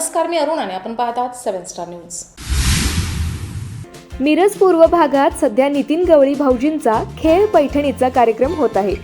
नमस्कार मी अरुण आणि आपण पाहत आहात सेव्हन स्टार न्यूज. मिरज पूर्व भागात सध्या नितीन गवळी भाऊजींचा खेळ पैठणीचा कार्यक्रम होत आहे.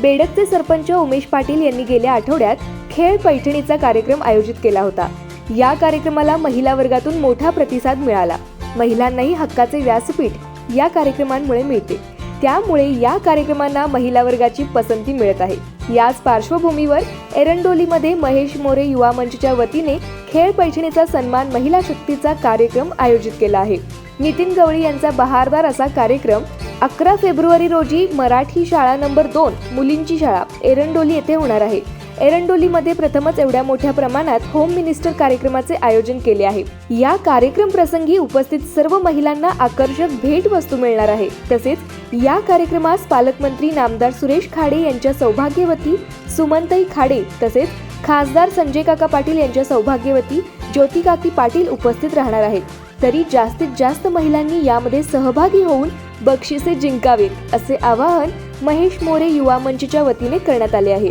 बेडकचे सरपंच उमेश पाटील यांनी गेल्या आठवड्यात खेळ पैठणीचा कार्यक्रम आयोजित केला होता. या कार्यक्रमाला महिला वर्गातून मोठा प्रतिसाद मिळाला. महिलांनाही हक्काचे व्यासपीठ या कार्यक्रमांमुळे मिळते. त्यामुळे या कार्यक्रमांना महिला वर्गाची पसंती मिळत आहे. याच पार्श्वभूमीवर एरंडोलीमध्ये महेश मोरे युवा मंचच्या वतीने खेळ पैठणीचा सन्मान महिला शक्तीचा कार्यक्रम आयोजित केला आहे. नितीन गवळी यांचा बहारदार असा कार्यक्रम अकरा फेब्रुवारी रोजी मराठी शाळा नंबर दोन मुलींची शाळा एरंडोली येथे होणार आहे. एरंडोलीमध्ये प्रथमच एवढ्या मोठ्या प्रमाणात होम मिनिस्टर कार्यक्रमाचे आयोजन केले आहे. या कार्यक्रम प्रसंगी उपस्थित सर्व महिलांना आकर्षक भेट वस्तू मिळणार आहे. तसेच या कार्यक्रमास पालकमंत्री नामदार सुरेश खाडे यांच्या सौभाग्यवती सुमनताई खाडे तसेच खासदार संजय काका पाटील यांच्या सौभाग्यवती ज्योती काकी पाटील उपस्थित राहणार आहेत. तरी जास्तीत जास्त महिलांनी यामध्ये सहभागी होऊन बक्षिसे जिंकावीत असे आवाहन महेश मोरे युवा मंचच्या वतीने करण्यात आले आहे.